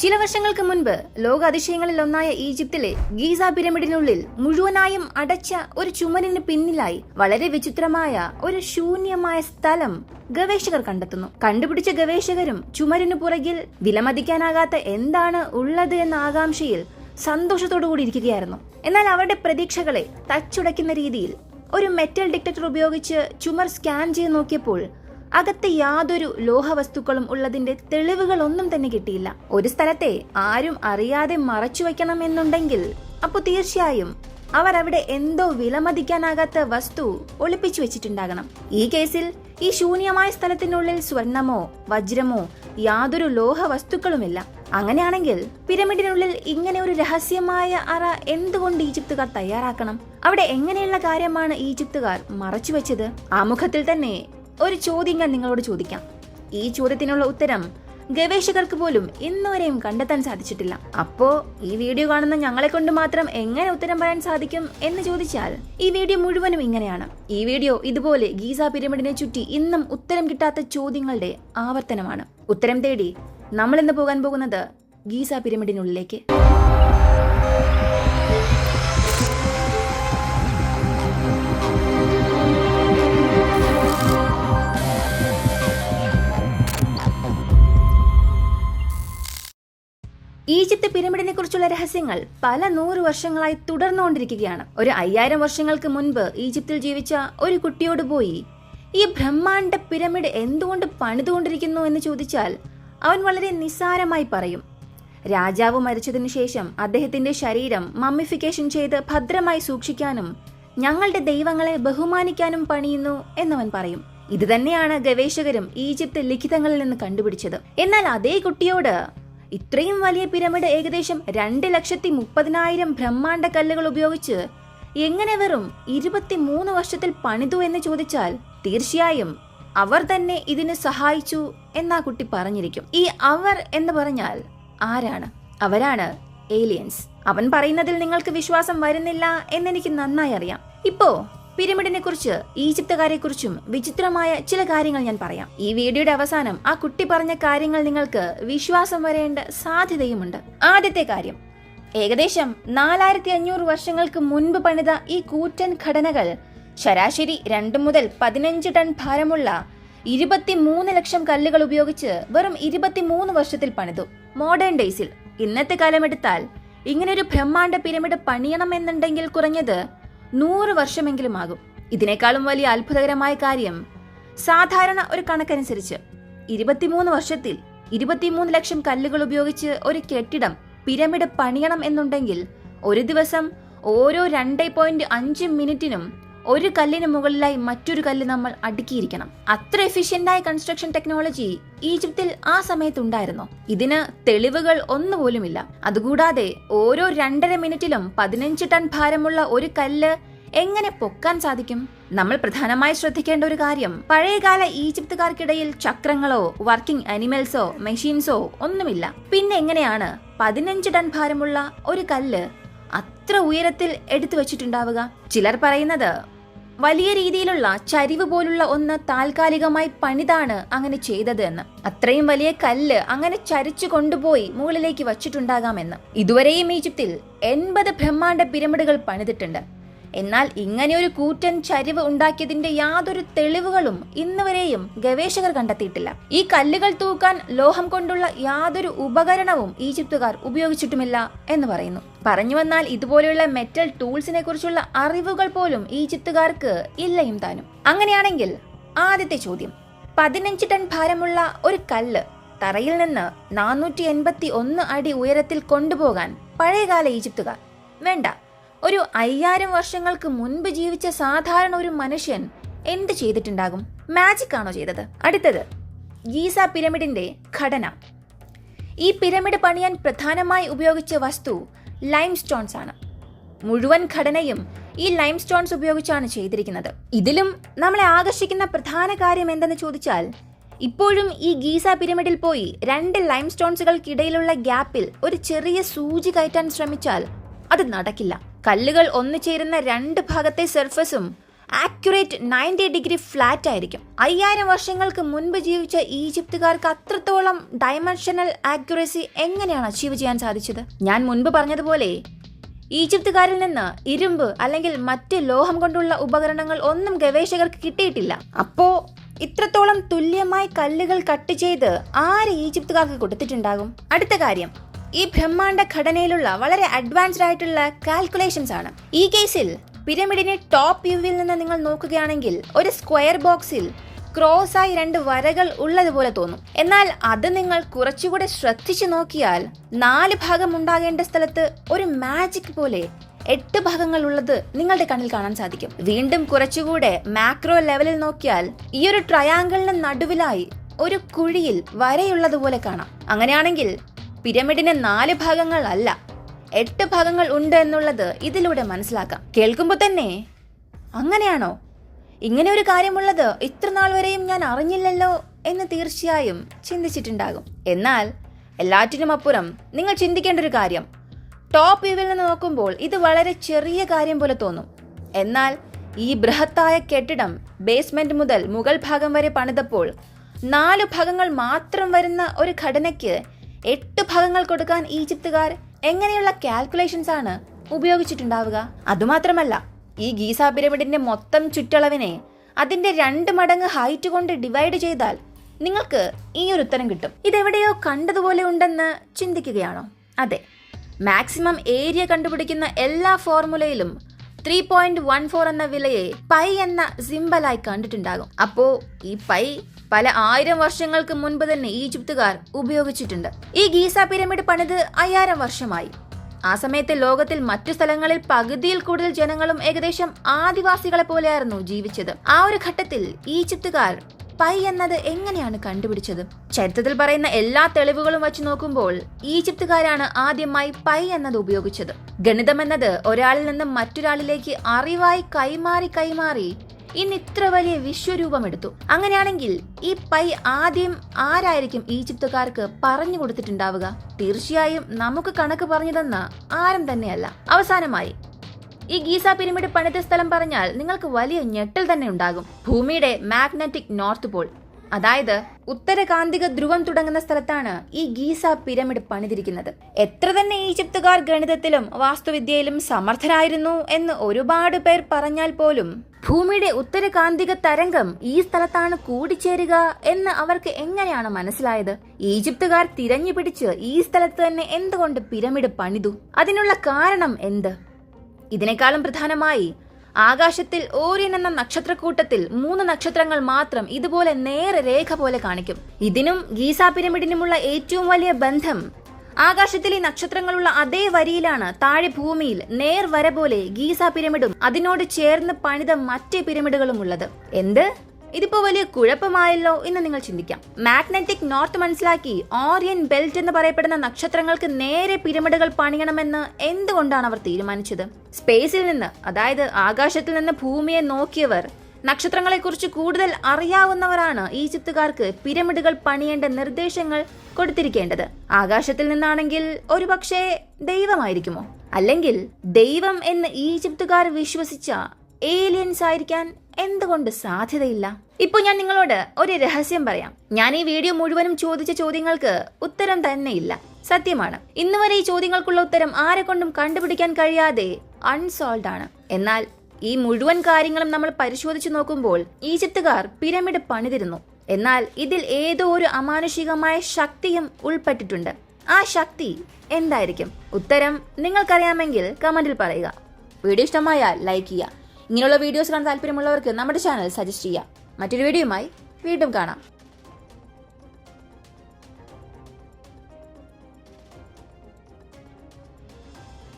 ചില വർഷങ്ങൾക്ക് മുൻപ് ലോക അതിശയങ്ങളിൽ ഒന്നായ ഈജിപ്തിലെ ഗീസ പിരമിഡിനുള്ളിൽ മുഴുവനായും അടച്ച ഒരു ചുമരിന് പിന്നിലായി വളരെ വിചിത്രമായ ഒരു ശൂന്യമായ സ്ഥലം ഗവേഷകർ കണ്ടെത്തുന്നു. കണ്ടുപിടിച്ച ഗവേഷകരും ചുമരിനു പുറകിൽ വിലമതിക്കാനാകാത്ത എന്താണ് ഉള്ളത് എന്ന ആകാംക്ഷയിൽ സന്തോഷത്തോടു കൂടി ഇരിക്കുകയായിരുന്നു. എന്നാൽ അവരുടെ പ്രതീക്ഷകളെ തച്ചുടയ്ക്കുന്ന രീതിയിൽ ഒരു മെറ്റൽ ഡിറ്റക്ടർ ഉപയോഗിച്ച് ചുമർ സ്കാൻ ചെയ്ത് നോക്കിയപ്പോൾ അകത്ത് യാതൊരു ലോഹവസ്തുക്കളും ഉള്ളതിന്റെ തെളിവുകളൊന്നും തന്നെ കിട്ടിയില്ല. ഒരു സ്ഥലത്തെ ആരും അറിയാതെ മറച്ചു വെക്കണമെന്നുണ്ടെങ്കിൽ അപ്പോൾ തീർച്ചയായും അവർ അവിടെ എന്തോ വിലമതിക്കാനാകാത്ത വസ്തു ഒളിപ്പിച്ചു വെച്ചിട്ടുണ്ടാകണം. ഈ കേസിൽ ഈ ശൂന്യമായ സ്ഥലത്തിനുള്ളിൽ സ്വർണമോ വജ്രമോ യാതൊരു ലോഹ വസ്തുക്കളുമില്ല അങ്ങനെയാണെങ്കിൽ പിരമിഡിനുള്ളിൽ ഇങ്ങനെ ഒരു രഹസ്യമായ അറ എന്തുകൊണ്ട് ഈജിപ്തുകാർ തയ്യാറാക്കണം? അവിടെ എങ്ങനെയുള്ള കാര്യമാണ് ഈജിപ്തുകാർ മറച്ചു വെച്ചത്? ആമുഖത്തിൽ തന്നെ ഒരു ചോദ്യം ഞാൻ നിങ്ങളോട് ചോദിക്കാം. ഈ ചോദ്യത്തിനുള്ള ഉത്തരം ഗവേഷകർക്ക് പോലും ഇന്നുവരെയും കണ്ടെത്താൻ സാധിച്ചിട്ടില്ല. അപ്പോ ഈ വീഡിയോ കാണുന്ന ഞങ്ങളെ കൊണ്ട് മാത്രം എങ്ങനെ ഉത്തരം പറയാൻ സാധിക്കും എന്ന് ചോദിച്ചാൽ ഈ വീഡിയോ മുഴുവനും ഇങ്ങനെയാണ്. ഈ വീഡിയോ ഇതുപോലെ ഗീസ പിരമിഡിനെ ചുറ്റി ഇന്നും ഉത്തരം കിട്ടാത്ത ചോദ്യങ്ങളുടെ ആവർത്തനമാണ്. ഉത്തരം തേടി നമ്മൾ ഇന്ന് പോകാൻ പോകുന്നത് ഗീസ പിരമിഡിനുള്ളിലേക്ക്. പിരമിഡിനെ കുറിച്ചുള്ള രഹസ്യങ്ങൾ പല നൂറ് വർഷങ്ങളായി തുടർന്നുകൊണ്ടിരിക്കുകയാണ്. ഒരു അയ്യായിരം വർഷങ്ങൾക്ക് മുൻപ് ഈജിപ്തിൽ ജീവിച്ച ഒരു കുട്ടിയോട് പോയി ഈ ബ്രഹ്മാണ്ഡ പിരമിഡ് എന്തുകൊണ്ട് പണിതുകൊണ്ടിരിക്കുന്നു? എന്ന് ചോദിച്ചാൽ അവൻ വളരെ നിസ്സാരമായി പറയും. രാജാവ് മരിച്ചതിനു ശേഷം അദ്ദേഹത്തിന്റെ ശരീരം മമ്മിഫിക്കേഷൻ ചെയ്ത് ഭദ്രമായി സൂക്ഷിക്കാനും ഞങ്ങളുടെ ദൈവങ്ങളെ ബഹുമാനിക്കാനും പണിയുന്നു എന്നവൻ പറയും. ഇതുതന്നെയാണ് ഗവേഷകരും ഈജിപ്ത് ലിഖിതങ്ങളിൽ നിന്ന് കണ്ടുപിടിച്ചത്. എന്നാൽ അതേ കുട്ടിയോട് ഇത്രയും വലിയ പിരമിഡ് ഏകദേശം രണ്ട് ലക്ഷത്തി മുപ്പതിനായിരം ബ്രഹ്മാണ്ഡ കല്ലുകൾ ഉപയോഗിച്ച് എങ്ങനെ വെറും ഇരുപത്തിമൂന്ന് വർഷത്തിൽ പണിതു എന്ന് ചോദിച്ചാൽ തീർച്ചയായും അവർ തന്നെ ഇതിന് സഹായിച്ചു എന്നാ കുട്ടി പറഞ്ഞിരിക്കും. ഈ അവർ എന്ന് പറഞ്ഞാൽ ആരാണ്? അവരാണ് ഏലിയൻസ് അവൻ പറയുന്നതിൽ നിങ്ങൾക്ക് വിശ്വാസം വരുന്നില്ല എന്നെനിക്ക് നന്നായി അറിയാം. ഇപ്പോ പിരമിഡിനെ കുറിച്ച് ഈജിപ്തുകാരെ കുറിച്ചും വിചിത്രമായ ചില കാര്യങ്ങൾ ഞാൻ പറയാം. ഈ വീഡിയോയുടെ അവസാനം ആ കുട്ടി പറഞ്ഞ കാര്യങ്ങൾ നിങ്ങൾക്ക് വിശ്വാസം വരേണ്ട സാധ്യതയുമുണ്ട്. ആദ്യത്തെ കാര്യം. ഏകദേശം നാലായിരത്തി അഞ്ഞൂറ് വർഷങ്ങൾക്ക് മുൻപ് പണിത ഈ കൂറ്റൻ ഘടനകൾ ശരാശരി രണ്ട് മുതൽ പതിനഞ്ച് ടൺ ഭാരമുള്ള ഇരുപത്തിമൂന്ന് ലക്ഷം കല്ലുകൾ ഉപയോഗിച്ച് വെറും ഇരുപത്തിമൂന്ന് വർഷത്തിൽ പണിതു. മോഡേൺ ഡേയ്സിൽ. ഇന്നത്തെ കാലമെടുത്താൽ ഇങ്ങനെ ഒരു ബ്രഹ്മാണ്ഡ പിരമിഡ് പണിയണമെന്നുണ്ടെങ്കിൽ കുറഞ്ഞത് നൂറ് വർഷമെങ്കിലും ആകും. ഇതിനേക്കാളും വലിയ അത്ഭുതകരമായ കാര്യം സാധാരണ ഒരു കണക്കനുസരിച്ച് ഇരുപത്തിമൂന്ന് വർഷത്തിൽ ഇരുപത്തിമൂന്ന് ലക്ഷം കല്ലുകൾ ഉപയോഗിച്ച് ഒരു കെട്ടിടം പിരമിഡ് പണിയണം എന്നുണ്ടെങ്കിൽ ഒരു ദിവസം ഓരോ രണ്ട് പോയിന്റ് അഞ്ച് മിനിറ്റിനും ഒരു കല്ലിന് മുകളിലായി മറ്റൊരു കല്ല് നമ്മൾ അടുക്കിയിരിക്കണം. അത്ര എഫിഷ്യന്റായ കൺസ്ട്രക്ഷൻ ടെക്നോളജി ഈജിപ്തിൽ ആ സമയത്ത് സമയത്തുണ്ടായിരുന്നോ. ഇതിന് തെളിവുകൾ ഒന്നുപോലുമില്ല. അതുകൂടാതെ ഓരോ രണ്ടര മിനിറ്റിലും പതിനഞ്ച് ടൺ ഭാരമുള്ള ഒരു കല്ല് എങ്ങനെ പൊക്കാൻ സാധിക്കും? നമ്മൾ പ്രധാനമായി ശ്രദ്ധിക്കേണ്ട ഒരു കാര്യം പഴയകാല ഈജിപ്തുകാർക്കിടയിൽ ചക്രങ്ങളോ വർക്കിംഗ് അനിമൽസോ മെഷീൻസോ ഒന്നുമില്ല. പിന്നെ എങ്ങനെയാണ് പതിനഞ്ച് ടൺ ഭാരമുള്ള ഒരു കല്ല് അത്ര ഉയരത്തിൽ എടുത്തു വെച്ചിട്ടുണ്ടാവുക ചിലർ പറയുന്നത് വലിയ രീതിയിലുള്ള ചരിവ് പോലുള്ള ഒന്ന് താൽക്കാലികമായി പണിതാണ് അങ്ങനെ ചെയ്തത് എന്ന് അത്രയും വലിയ കല്ല് അങ്ങനെ ചരിച്ചു കൊണ്ടുപോയി മുകളിലേക്ക് വച്ചിട്ടുണ്ടാകാമെന്ന്. ഇതുവരെയും ഈജിപ്തിൽ എൺപത് ബ്രഹ്മാണ്ഡ പിരമിഡുകൾ പണിതിട്ടുണ്ട്. എന്നാൽ ഇങ്ങനെ ഒരു കൂറ്റൻ ചരിവ് ഉണ്ടാക്കിയതിന്റെ യാതൊരു തെളിവുകളും ഇന്നുവരെയും ഗവേഷകർ കണ്ടെത്തിയിട്ടില്ല. ഈ കല്ലുകൾ തൂക്കാൻ ലോഹം കൊണ്ടുള്ള യാതൊരു ഉപകരണവും ഈജിപ്തുകാർ ഉപയോഗിച്ചിട്ടുമില്ല എന്ന് പറയുന്നു. പറഞ്ഞു വന്നാൽ ഇതുപോലെയുള്ള മെറ്റൽ ടൂൾസിനെ കുറിച്ചുള്ള അറിവുകൾ പോലും ഈജിപ്തുകാർക്ക് ഇല്ലയും താനും. അങ്ങനെയാണെങ്കിൽ ആദ്യത്തെ ചോദ്യം. പതിനഞ്ച് ടൺ ഭാരമുള്ള ഒരു കല്ല് തറയിൽ നിന്ന് നാനൂറ്റി എൺപത്തി ഒന്ന് അടി ഉയരത്തിൽ കൊണ്ടുപോകാൻ പഴയകാല ഈജിപ്തുകാർ വേണ്ട. ഒരു അയ്യായിരം വർഷങ്ങൾക്ക് മുൻപ് ജീവിച്ച സാധാരണ ഒരു മനുഷ്യൻ എന്ത് ചെയ്തിട്ടുണ്ടാകും? മാജിക് ആണോ ചെയ്തത്? അടുത്തത് ഗീസ പിരമിഡിന്റെ ഘടന. ഈ പിരമിഡ് പണിയാൻ പ്രധാനമായി ഉപയോഗിച്ച വസ്തു ലൈം സ്റ്റോൺസ് ആണ് മുഴുവൻ ഘടനയും ഈ ലൈം സ്റ്റോൺസ് ഉപയോഗിച്ചാണ് ചെയ്തിരിക്കുന്നത്. ഇതിലും നമ്മളെ ആകർഷിക്കുന്ന പ്രധാന കാര്യം എന്തെന്ന് ചോദിച്ചാൽ ഇപ്പോഴും ഈ ഗീസ പിരമിഡിൽ പോയി രണ്ട് ലൈം സ്റ്റോൺസുകൾക്കിടയിലുള്ള ഗ്യാപ്പിൽ ഒരു ചെറിയ സൂചി കയറ്റാൻ ശ്രമിച്ചാൽ അത് നടക്കില്ല. കല്ലുകൾ ഒന്നു ചേരുന്ന രണ്ട് ഭാഗത്തെ സർഫസും ആക്യുറേറ്റ് നയന്റി ഡിഗ്രി ഫ്ലാറ്റ് ആയിരിക്കും. അയ്യായിരം വർഷങ്ങൾക്ക് മുൻപ് ജീവിച്ച ഈജിപ്തുകാർക്ക് അത്രത്തോളം ഡയമെൻഷനൽ ആക്യുറസി എങ്ങനെയാണ് അച്ചീവ് ചെയ്യാൻ സാധിച്ചത്? ഞാൻ മുൻപ് പറഞ്ഞതുപോലെ ഈജിപ്തുകാരിൽ നിന്ന് ഇരുമ്പ് അല്ലെങ്കിൽ മറ്റ് ലോഹം കൊണ്ടുള്ള ഉപകരണങ്ങൾ ഒന്നും ഗവേഷകർക്ക് കിട്ടിയിട്ടില്ല. അപ്പോ ഇത്രത്തോളം തുല്യമായി കല്ലുകൾ കട്ട് ചെയ്ത് ആര് ഈജിപ്തുകാർക്ക് കൊടുത്തിട്ടുണ്ടാകും? അടുത്ത കാര്യം ഈ ബ്രഹ്മാണ്ഡ ഘടനയിലുള്ള വളരെ അഡ്വാൻസ്ഡ് ആയിട്ടുള്ള കാൽക്കുലേഷൻസ് ആണ്. ഈ കേസിൽ പിരമിഡിനെ ടോപ്പ് വ്യൂവിൽ നിന്ന് നിങ്ങൾ നോക്കുകയാണെങ്കിൽ ഒരു സ്ക്വയർ ബോക്സിൽ ക്രോസ് ആയി രണ്ട് വരകൾ ഉള്ളതുപോലെ തോന്നും. എന്നാൽ അത് നിങ്ങൾ കുറച്ചുകൂടെ ശ്രദ്ധിച്ചു നോക്കിയാൽ നാല് ഭാഗം ഉണ്ടാകേണ്ട സ്ഥലത്ത് ഒരു മാജിക് പോലെ എട്ട് ഭാഗങ്ങൾ ഉള്ളത് നിങ്ങളുടെ കണ്ണിൽ കാണാൻ സാധിക്കും. വീണ്ടും കുറച്ചുകൂടെ മാക്രോ ലെവലിൽ നോക്കിയാൽ ഈ ഒരു ട്രയാങ്കിളിന് നടുവിലായി ഒരു കുഴിയിൽ വരയുള്ളതുപോലെ കാണാം. അങ്ങനെയാണെങ്കിൽ പിരമിഡിന് നാല് ഭാഗങ്ങൾ അല്ല എട്ട് ഭാഗങ്ങൾ ഉണ്ട് എന്നുള്ളത് ഇതിലൂടെ മനസ്സിലാക്കാം. കേൾക്കുമ്പോൾ തന്നെ അങ്ങനെയാണോ? ഇങ്ങനെ ഒരു കാര്യമുള്ളത് ഇത്ര നാൾ വരെയും ഞാൻ അറിഞ്ഞില്ലല്ലോ എന്ന് തീർച്ചയായും ചിന്തിച്ചിട്ടുണ്ടാകും. എന്നാൽ എല്ലാറ്റിനും അപ്പുറം നിങ്ങൾ ചിന്തിക്കേണ്ട ഒരു കാര്യം. ടോപ്പ് വ്യൂവിൽ നിന്ന് നോക്കുമ്പോൾ ഇത് വളരെ ചെറിയ കാര്യം പോലെ തോന്നും. എന്നാൽ ഈ ബൃഹത്തായ കെട്ടിടം ബേസ്മെന്റ് മുതൽ മുഗൾ ഭാഗം വരെ പണിതപ്പോൾ നാല് ഭാഗങ്ങൾ മാത്രം വരുന്ന ഒരു ഘടനയ്ക്ക് എട്ട് ഭാഗങ്ങൾ കൊടുക്കാൻ ഈജിപ്തുകാർ എങ്ങനെയുള്ള കാൽക്കുലേഷൻസ് ആണ് ഉപയോഗിച്ചിട്ടുണ്ടാവുക? അതുമാത്രമല്ല ഈ ഗീസ പിരമിഡിന്റെ മൊത്തം ചുറ്റളവിനെ അതിന്റെ രണ്ട് മടങ്ങ് ഹൈറ്റ് കൊണ്ട് ഡിവൈഡ് ചെയ്താൽ നിങ്ങൾക്ക് ഈ ഒരു ഉത്തരം കിട്ടും. ഇതെവിടെയോ കണ്ടതുപോലെ ഉണ്ടെന്ന് ചിന്തിക്കുകയാണോ? അതെ മാക്സിമം ഏരിയ കണ്ടുപിടിക്കുന്ന എല്ലാ ഫോർമുലയിലും ത്രീ പോയിന്റ് വൺ ഫോർ എന്ന വിലയെ പൈ എന്ന സിമ്പലായി കണ്ടിട്ടുണ്ടാകും. അപ്പോ ഈ പൈ പല ആയിരം വർഷങ്ങൾക്ക് മുൻപ് തന്നെ ഈജിപ്തുകാർ ഉപയോഗിച്ചിട്ടുണ്ട്. ഈ ഗീസ പിരമിഡ് പണിത് അയ്യായിരം വർഷമായി. ആ സമയത്ത് ലോകത്തിൽ മറ്റു സ്ഥലങ്ങളിൽ പകുതിയിൽ കൂടുതൽ ജനങ്ങളും ഏകദേശം ആദിവാസികളെ പോലെയായിരുന്നു ജീവിച്ചത്. ആ ഒരു ഘട്ടത്തിൽ ഈജിപ്തുകാർ പൈ എന്നത് എങ്ങനെയാണ് കണ്ടുപിടിച്ചത്? ചരിത്രത്തിൽ പറയുന്ന എല്ലാ തെളിവുകളും വച്ച് നോക്കുമ്പോൾ ഈജിപ്തുകാരാണ് ആദ്യമായി പൈ എന്നത് ഉപയോഗിച്ചത്. ഗണിതം എന്നത് ഒരാളിൽ നിന്നും മറ്റൊരാളിലേക്ക് അറിവായി കൈമാറി കൈമാറി ഇന്ന് ഇത്ര വലിയ വിശ്വരൂപം എടുത്തു അങ്ങനെയാണെങ്കിൽ ഈ പൈ ആദ്യം ആരായിരിക്കും ഈജിപ്തുകാർക്ക് പറഞ്ഞു കൊടുത്തിട്ടുണ്ടാവുക? തീർച്ചയായും നമുക്ക് കണക്ക് പറഞ്ഞു തന്ന ആരും തന്നെയല്ല. അവസാനമായി ഈ ഗീസ പിരമിഡ് പണിത സ്ഥലം പറഞ്ഞാൽ നിങ്ങൾക്ക് വലിയ ഞെട്ടൽ തന്നെ ഉണ്ടാകും. ഭൂമിയുടെ മാഗ്നറ്റിക് നോർത്ത് പോൾ. അതായത് ഉത്തരകാന്തിക ധ്രുവം തുടങ്ങുന്ന സ്ഥലത്താണ് ഈ ഗീസ പിരമിഡ് പണിതിരിക്കുന്നത്. എത്ര തന്നെ ഈജിപ്തുകാർ ഗണിതത്തിലും വാസ്തുവിദ്യയിലും സമർത്ഥരായിരുന്നു എന്ന് ഒരുപാട് പേർ പറഞ്ഞാൽ പോലും ഭൂമിയുടെ ഉത്തരകാന്തിക തരംഗം ഈ സ്ഥലത്താണ് കൂടിച്ചേരുക എന്ന് അവർക്ക് എങ്ങനെയാണ് മനസ്സിലായത്? ഈജിപ്തുകാർ തിരഞ്ഞു പിടിച്ച് ഈ സ്ഥലത്ത് തന്നെ എന്തുകൊണ്ട് പിരമിഡ് പണിതു? അതിനുള്ള കാരണം എന്ത്? ഇതിനേക്കാളും പ്രധാനമായി ആകാശത്തിൽ ഓരിയൻ എന്ന നക്ഷത്രക്കൂട്ടത്തിൽ മൂന്ന് നക്ഷത്രങ്ങൾ മാത്രം ഇതുപോലെ നേരെ രേഖ പോലെ കാണിക്കും. ഇതിനും ഗീസ പിരമിഡിനുമുള്ള ഏറ്റവും വലിയ ബന്ധം ആകാശത്തിലെ നക്ഷത്രങ്ങളുള്ള അതേ വരിയിലാണ്. താഴെ ഭൂമിയിൽ നേർ വര പോലെ ഗീസ പിരമിഡും അതിനോട് ചേർന്ന് പണിത മറ്റേ പിരമിഡുകളും ഉള്ളത്. എന്ത്? ഇതിപ്പോ വലിയ കുഴപ്പമായല്ലോ എന്ന് നിങ്ങൾ ചിന്തിക്കാം. മാഗ്നറ്റിക് നോർത്ത് മനസ്സിലാക്കി ഓറിയൻ ബെൽറ്റ് എന്ന് പറയപ്പെടുന്ന നക്ഷത്രങ്ങൾക്ക് നേരെ പിരമിഡുകൾ പണിയണമെന്ന് എന്തുകൊണ്ടാണ് അവർ തീരുമാനിച്ചത്? സ്പേസിൽ നിന്ന് അതായത് ആകാശത്തിൽ നിന്ന് ഭൂമിയെ നോക്കിയവർ നക്ഷത്രങ്ങളെക്കുറിച്ച് കൂടുതൽ അറിയാവുന്നവരാണ് ഈജിപ്തുകാർക്ക് പിരമിഡുകൾ പണിയേണ്ട നിർദ്ദേശങ്ങൾ കൊടുത്തിരിക്കേണ്ടത്. ആകാശത്തിൽ നിന്നാണെങ്കിൽ ഒരുപക്ഷെ ദൈവമായിരിക്കുമോ? അല്ലെങ്കിൽ ദൈവം എന്ന് ഈജിപ്തുകാർ വിശ്വസിച്ച ഏലിയൻസ് ആയിരിക്കാൻ എന്തുകൊണ്ട് സാധ്യതയില്ല? ഇപ്പൊ ഞാൻ നിങ്ങളോട് ഒരു രഹസ്യം പറയാം. ഞാൻ ഈ വീഡിയോ മുഴുവനും ചോദിച്ച ചോദ്യങ്ങൾക്ക് ഉത്തരം തന്നെയില്ല. സത്യമാണ്. ഇന്ന് വരെ ഈ ചോദ്യങ്ങൾക്കുള്ള ഉത്തരം ആരെ കൊണ്ടും കണ്ടുപിടിക്കാൻ കഴിയാതെ അൺസോൾവ് ആണ്. എന്നാൽ ഈ മുഴുവൻ കാര്യങ്ങളും നമ്മൾ പരിശോധിച്ചു നോക്കുമ്പോൾ ഈജിപ്തുകാർ പിരമിഡ് പണിതിരുന്നു. എന്നാൽ ഇതിൽ ഏതോ ഒരു അമാനുഷികമായ ശക്തിയും ഉൾപ്പെട്ടിട്ടുണ്ട്. ആ ശക്തി എന്തായിരിക്കും? ഉത്തരം നിങ്ങൾക്കറിയാമെങ്കിൽ കമന്റിൽ പറയുക. വീഡിയോ ഇഷ്ടമായാൽ ലൈക്ക് ചെയ്യുക. ഇങ്ങനെയുള്ള വീഡിയോസ് കാണാൻ താല്പര്യമുള്ളവർക്ക് നമ്മുടെ ചാനൽ സജസ്റ്റ് ചെയ്യാം. മറ്റൊരു വീഡിയോയുമായി വീണ്ടും കാണാം.